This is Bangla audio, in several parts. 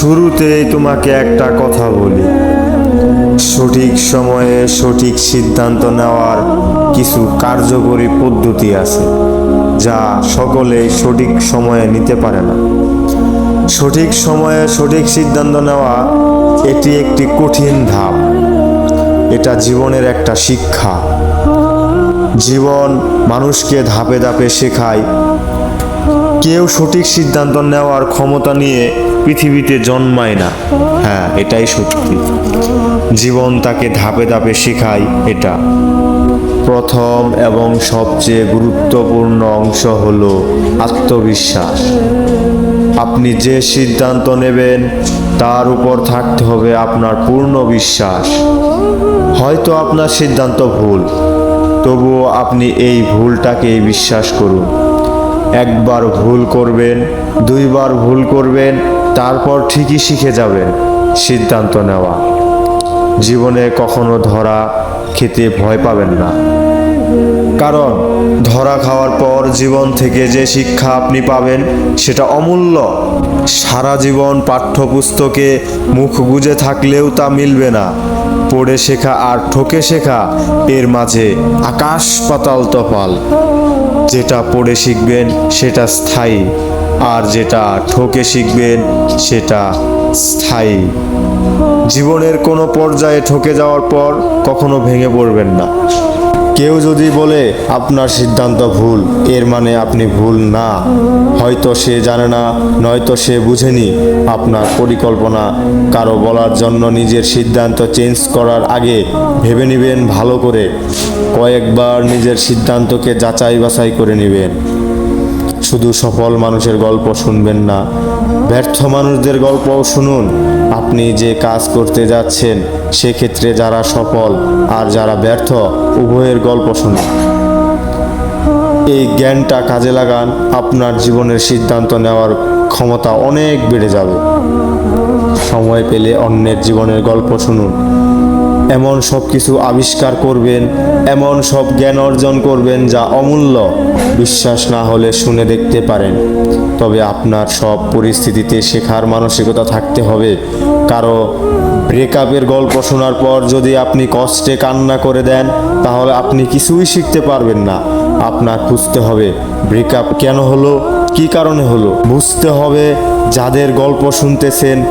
শুরুতেই তোমাকে একটা কথা বলি। সঠিক সময়ে সঠিক সিদ্ধান্ত নেওয়ার কিছু কার্যকরী পদ্ধতি আছে, যা সকলে সঠিক সময়ে নিতে পারে না। সঠিক সময়ে সঠিক সিদ্ধান্ত নেওয়া এটি একটি কঠিন ধাপ। এটা জীবনের একটা শিক্ষা। জীবন মানুষকে ধাপে ধাপে শেখায় কেউ সঠিক সিদ্ধান্ত নেওয়ার ক্ষমতা নিয়ে পৃথিবীতে জন্মায় না। হ্যাঁ এটাই সত্যি। জীবন তাকে ধাপে ধাপে শেখায় এটা। প্রথম এবং সবচেয়ে গুরুত্বপূর্ণ অংশ হলো আত্মবিশ্বাস। আপনি যে সিদ্ধান্ত নেবেন, তার উপর থাকতে হবে আপনার পূর্ণ বিশ্বাস। হয়তো আপনার সিদ্ধান্ত ভুল, তবুও আপনি এই ভুলটাকেই বিশ্বাস করুন। একবার ভুল করবেন, দুইবার ভুল করবেন, তারপর ঠিকই শিখে যাবেন, সিদ্ধান্ত নেওয়া। জীবনে কখনো ধরা খেতে ভয় পাবেন না। কারণ ধরা খাওয়ার পর জীবন থেকে যে শিক্ষা আপনি পাবেন, সেটা অমূল্য। সারা জীবন পাঠ্যপুস্তকে মুখ গুজে থাকলেও তা মিলবে না। পড়ে শেখা আর ঠকে শেখা, এর মাঝে আকাশ পাতাল তফাল। যেটা পড়ে শিখবেন সেটা স্থায়ী, আর যেটা ঠকে শিখবেন সেটা স্থায়ী। জীবনের কোনো পর্যায়ে ঠকে যাওয়ার পর কখনো ভেঙে পড়বেন না। কেউ যদি বলে, আপনার সিদ্ধান্ত ভুল, এর মানে আপনি ভুল না। হয়তো সে জানে না, নয়তো সে বুঝেনি আপনার পরিকল্পনা। কারও বলার জন্য নিজের সিদ্ধান্ত চেঞ্জ করার আগে ভেবে নেবেন ভালো করে। কয়েকবার নিজের সিদ্ধান্তকে যাচাই বাছাই করে নেবেন। শুধু সফল মানুষের গল্প শুনবেন না, ব্যর্থ মানুষদের গল্পও শুনুন। আপনি যে কাজ করতে যাচ্ছেন, সেক্ষেত্রে যারা সফল আর যারা ব্যর্থ, উভয়ের গল্প শুনুন। এই জ্ঞানটা কাজে লাগান, আপনার জীবনের সিদ্ধান্ত নেওয়ার ক্ষমতা অনেক বেড়ে যাবে। সময় পেলে অন্যের জীবনের গল্প শুনুন। এমন সব কিছু আবিষ্কার করবেন, এমন সব জ্ঞান অর্জন করবেন যা অমূল্য। বিশ্বাস না হলে শুনে দেখতে পারেন। তবে আপনার সব পরিস্থিতিতে শেখার মানসিকতা থাকতে হবে। কারও ব্রেকআপের গল্প শোনার পর যদি আপনি কষ্টে কান্না করে দেন, তাহলে আপনি কিছুই শিখতে পারবেন না। আপনার খুঁজতে হবে ব্রেকআপ কেন হলো, কি কারণে হলো? বুঝতে হবে, যাদের গল্প শুনতেছেন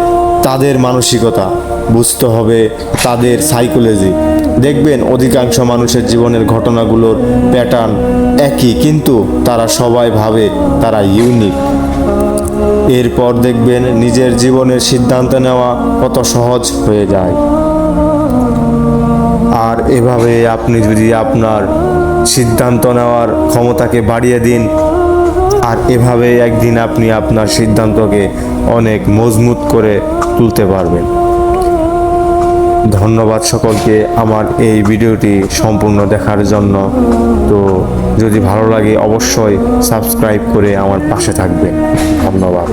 তাদের মানসিকতা বুঝতে হবে তাদের সাইকোলজি দেখবেন অধিকাংশ মানুষের জীবনের ঘটনাগুলোর প্যাটার্ন একই, কিন্তু তারা সবাই ভাবে তারা ইউনিক এরপর দেখবেন নিজের জীবনের সিদ্ধান্ত নেওয়া কত সহজ হয়ে যায়। আর এভাবে আপনি যদি আপনার সিদ্ধান্ত নেওয়ার ক্ষমতাকে বাড়িয়ে দিন। আর এভাবে একদিন আপনি আপনার সিদ্ধান্তকে অনেক মজবুত করে তুলতে পারবেন। ধন্যবাদ সকলকে আমার এই ভিডিওটি সম্পূর্ণ দেখার জন্য। তো যদি ভালো লাগে অবশ্যই সাবস্ক্রাইব করে আমার পাশে থাকবেন। ধন্যবাদ।